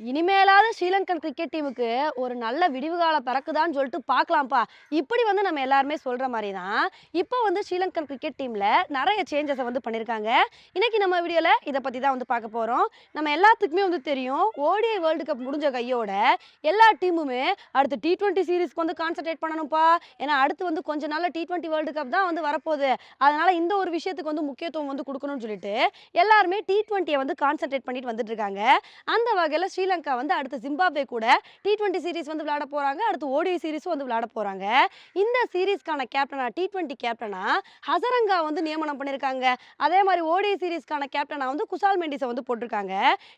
இனிமேலாவது ஸ்ரீலங்கன் கிரிக்கெட் டீமுக்கு ஒரு நல்ல விடிவு காலம் பிறக்குதான்னு சொல்லிட்டு பார்க்கலாம்ப்பா. இப்படி வந்து நம்ம எல்லாருமே சொல்கிற மாதிரி தான் இப்போ வந்து ஸ்ரீலங்கன் கிரிக்கெட் டீமில் நிறைய சேஞ்சஸை வந்து பண்ணியிருக்காங்க இன்றைக்கி நம்ம வீடியோவில் இதை பற்றி தான் வந்து பார்க்க போகிறோம் நம்ம எல்லாத்துக்குமே வந்து தெரியும் ஓடிஐ வேர்ல்டு கப் முடிஞ்ச கையோட எல்லா டீமுமே அடுத்து டி ட்வெண்ட்டி சீரீஸ்க்கு வந்து கான்சன்ட்ரேட் பண்ணணும்ப்பா. ஏன்னா அடுத்து வந்து கொஞ்ச நாளில் டி ட்வெண்ட்டி வேர்ல்டு கப் தான் வந்து வரப்போகுது. அதனால் இந்த ஒரு விஷயத்துக்கு வந்து முக்கியத்துவம் வந்து கொடுக்கணும்னு சொல்லிட்டு எல்லாருமே டி ட்வெண்ட்டியை வந்து கான்சன்ட்ரேட் பண்ணிட்டு வந்துட்டு இருக்காங்க. அந்த வகையில் ஸ்ரீலங்கா வந்து அடுத்து ஜிம்பாப்வே கூட டி டுவெண்ட்டி சீரிஸ் வந்து விளையாட போகிறாங்க அடுத்து ஓடிஐ சீரிஸும் வந்து விளையாட போகிறாங்க இந்த சீரீஸ்க்கான கேப்டனா டி டுவெண்ட்டி கேப்டனா ஹசரங்கா வந்து நியமனம் பண்ணியிருக்காங்க அதே மாதிரி ஓடிஐ சீரிஸ்க்கான கேப்டனா வந்து குசால் மெண்டிஸை வந்து போட்டிருக்காங்க.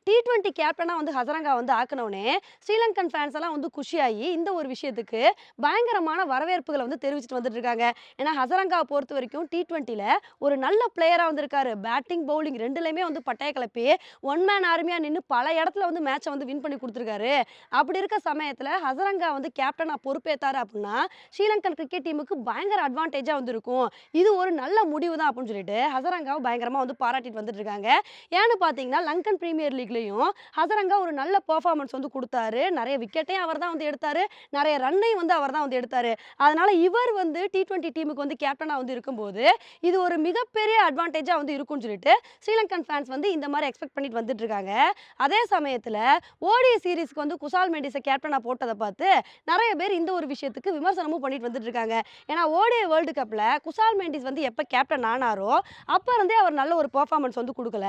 டி டுவெண்ட்டி கேப்டனாக வந்து ஹசரங்கா வந்து ஆக்கினோடனே ஸ்ரீலங்கன் ஃபேன்ஸ் எல்லாம் வந்து குஷியாகி இந்த ஒரு விஷயத்துக்கு பயங்கரமான வரவேற்புகளை வந்து தெரிவிச்சுட்டு வந்துட்டு இருக்காங்க. ஏன்னா ஹசரங்கா பொறுத்த வரைக்கும் டி டுவெண்ட்டியில் ஒரு நல்ல பிளேயராக வந்திருக்காரு. பேட்டிங் பவுலிங் ரெண்டுலேயுமே வந்து பட்டைய கிளப்பி ஒன் மேன் ஆர்மியாக நின்று பல இடத்துல வந்து மேட்சை வந்து வின் பண்ணி கொடுத்துருக்காரு. அப்படி இருக்க சமயத்தில் ஹசரங்கா வந்து கேப்டனாக பொறுப்பேற்றாரு அப்படின்னா ஸ்ரீலங்கன் கிரிக்கெட் டீமுக்கு பயங்கர அட்வான்டேஜாக வந்து இருக்கும் இது ஒரு நல்ல முடிவு தான் அப்படின்னு சொல்லிட்டு ஹசரங்காவை பயங்கரமாக வந்து பாராட்டிட்டு வந்துட்டு இருக்காங்க. ஏன்னு பார்த்தீங்கன்னா லங்கன் பிரீமியர் லீக்லேயும் ஹசரங்கா ஒரு நல்ல பெர்ஃபார்மன்ஸ் வந்து கொடுத்தாரு. நிறைய விக்கெட்டையும் அவர் தான் வந்து எடுத்தாரு. நிறைய ரன்னையும் வந்து அவர் தான் வந்து எடுத்தாரு. அதனால இவர் வந்து டி ட்வெண்ட்டி டீமுக்கு வந்து கேப்டனாக வந்து இருக்கும்போது இது ஒரு மிகப்பெரிய அட்வான்டேஜாக வந்து இருக்கும்னு சொல்லிட்டு ஸ்ரீலங்கன் ஃபேன்ஸ் வந்து இந்த மாதிரி எக்ஸ்பெக்ட் பண்ணிட்டு வந்துட்டு இருக்காங்க. அதே சமயத்தில் ஓடிய சீரிஸ்க்கு வந்து குசால் மெண்டிஸை கேப்டனாக போட்டதை பார்த்து நிறைய பேர் இந்த ஒரு விஷயத்துக்கு விமர்சனமும் பண்ணிட்டு வந்துட்டு இருக்காங்க. ஏன்னா ஓடிய வேர்ல்டு கப்பில் குசால் மெண்டிஸ் வந்து எப்போ கேப்டன் ஆனாரோ அப்போ இருந்தே அவர் நல்ல ஒரு பர்ஃபார்மன்ஸ் வந்து கொடுக்கல.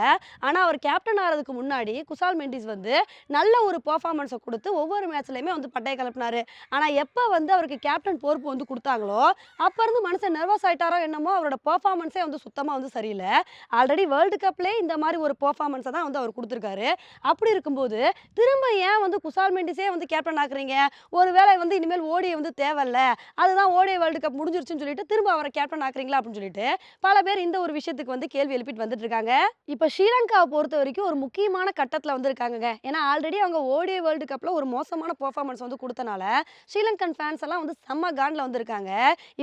ஆனால் அவர் கேப்டன் ஆகிறதுக்கு முன்னாடி குசால் மெண்டிஸ் வந்து நல்ல ஒரு பர்ஃபார்மன்ஸை கொடுத்து ஒவ்வொரு மேட்ச்லையுமே வந்து பட்டையை கிளப்பினாரு ஆனால் எப்போ வந்து அவருக்கு கேப்டன் பொறுப்பு வந்து கொடுத்தாங்களோ அப்போ இருந்து மனுஷன் நர்வஸ் ஆகிட்டாரோ என்னமோ அவரோட பெர்ஃபார்மன்ஸே வந்து சுத்தமாக வந்து சரியில்லை. ஆல்ரெடி வேர்ல்டு கப்லேயே இந்த மாதிரி ஒரு பர்ஃபார்மன்ஸை தான் வந்து அவர் கொடுத்துருக்காரு. அப்படி இருக்கும்போது திரும்ப ஏன் வந்து குசால் மெண்டிஸே வந்து கேப்டன் ஆக்குறீங்க ஒரு வேளை வந்து இனிமேல் ஓடியை வந்து தேவையில்ல. அதுதான் ஓடிஐ வேர்ல்டு கப் முடிஞ்சிருச்சுன்னு சொல்லிட்டு திரும்ப அவரை கேப்டன் ஆக்குறீங்களா அப்படின்னு சொல்லிட்டு பல பேர் இந்த ஒரு விஷயத்துக்கு வந்து கேள்வி எழுப்பிட்டு வந்துட்டு இருக்காங்க இப்போ ஸ்ரீலங்காவை பொறுத்த வரைக்கும் ஒரு முக்கியமான கட்டத்தில் வந்திருக்காங்க ஏன்னா ஆல்ரெடி அவங்க ஓடிஐ வேர்ல்டு கப்பில் ஒரு மோசமான பர்ஃபார்மன்ஸ் வந்து கொடுத்தனால ஸ்ரீலங்கன் ஃபேன்ஸ் எல்லாம் வந்து செம்ம காண்டில் வந்திருக்காங்க.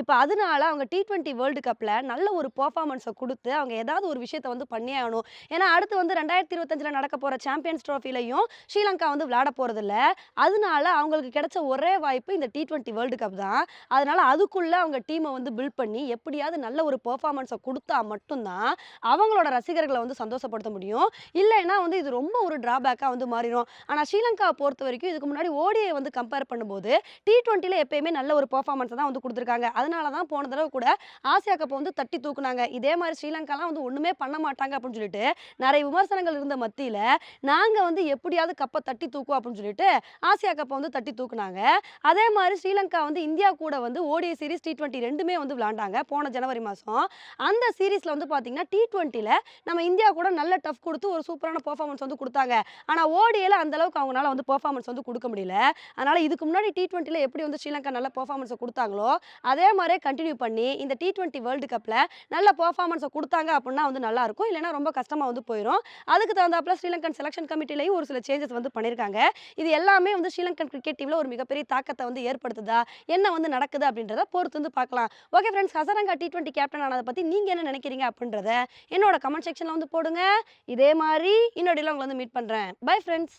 இப்போ அதனால அவங்க டி ட்வெண்ட்டி வேர்ல்டு கப்பில் நல்ல ஒரு பெர்ஃபார்மன்ஸை கொடுத்து அவங்க ஏதாவது ஒரு விஷயத்தை வந்து பண்ணியே ஆகணும். ஏன்னா அடுத்து வந்து ரெண்டாயிரத்தி இருபத்தஞ்சில் நடக்க போகிற சாம்பியன்ஸ் ட்ராஃபிலையும் ஸ்ரீலங்கா வந்து விளையாட போகிறதில்ல அதனால அவங்களுக்கு கிடைச்ச ஒரே வாய்ப்பு இந்த டி டுவெண்ட்டி வேர்ல்டு கப் தான். அதனால் அதுக்குள்ளே அவங்க டீமை வந்து பில்ட் பண்ணி எப்படியாவது நல்ல ஒரு பெர்ஃபார்மன்ஸை கொடுத்தா மட்டும்தான் அவங்களோட ரசிகர்களை வந்து சந்தோஷப்படுத்த முடியும். இல்லைன்னா வந்து இது ரொம்ப ஒரு ட்ராபேக்காக வந்து மாறிடும் ஆனால் ஸ்ரீலங்காவை பொறுத்த வரைக்கும் இதுக்கு முன்னாடி ஓடியை வந்து கம்பேர் பண்ணும்போது டி டுவெண்ட்டியில் எப்பயுமே நல்ல ஒரு பெர்ஃபார்மன்ஸை தான் வந்து கொடுத்துருக்காங்க. அதனால தான் போன தடவை கூட ஆசியா கப்பை வந்து தட்டி தூக்குனாங்க. இதே மாதிரி ஸ்ரீலங்காலாம் வந்து ஒன்றுமே பண்ண மாட்டாங்க அப்படின்னு சொல்லிட்டு நிறைய விமர்சனங்கள் இருந்த மத்தியில் நாங்கள் வந்து எப்படியாவது கப்பை தட்டி தூக்குவோம் அப்படின்னு சொல்லிட்டு ஆசியா கப்பை வந்து தட்டி தூக்குனாங்க. அதே மாதிரி ஸ்ரீலங்கா வந்து இந்தியா கூட வந்து ஓடிஐ சீரிஸ் டி ட்வெண்ட்டி ரெண்டுமே வந்து விளாண்டாங்க போன ஜனவரி மாதம் அந்த சீரீஸில் வந்து பார்த்தீங்கன்னா டி டுவெண்ட்டியில் நம்ம இந்தியா கூட நல்ல டஃப் கொடுத்து ஒரு சூப்பரான பர்ஃபார்மன்ஸ் வந்து கொடுத்தாங்க. ஆனால் ஓடியில் அந்த அளவுக்கு அவங்களால வந்து பர்ஃபார்மன்ஸ் வந்து கொடுக்க முடியல. அதனால் இதுக்கு முன்னாடி டி டுவெண்ட்டியில் எப்படி வந்து ஸ்ரீலங்கா நல்ல பர்ஃபார்மன்ஸை கொடுத்தாங்களோ அதே மாதிரியே கண்டினியூ பண்ணி இந்த டி டுவெண்ட்டி வேர்ல்டு கப்பில் நல்ல பர்ஃபார்மன்ஸை கொடுத்தாங்க அப்படின்னா வந்து நல்லாயிருக்கும் இல்லைனா இல்லைன்னா ரொம்ப கஷ்டமாக வந்து போயிடும் அதுக்கு தகுந்தாப்பில் ஸ்ரீலங்கன் செலெக்ஷன் கமிட்டிலையும் ஒரு சில சேஞ்சஸ் வந்து பண்ணியிருக்காங்க இது எல்லாமே வந்து ஸ்ரீலங்கன் கிரிக்கெட் டீமில் ஒரு மிகப்பெரிய தாக்கத்தை வந்து ஏற்படுத்துதா? என்ன வந்து நடக்குது அப்படின்றத பொறுத்து வந்து பார்க்கலாம். Okay friends Hasaranga T twenty captain ஆனதை பற்றி நீங்கள் என்ன நினைக்கிறீங்க அப்படின்றத என்னோட கமெண்ட் செக்ஷனில் வந்து போடுங்க. இதே மாதிரி இன்னொடியில் உங்களை வந்து மீட் பண்ணுறேன் பை ஃப்ரெண்ட்ஸ்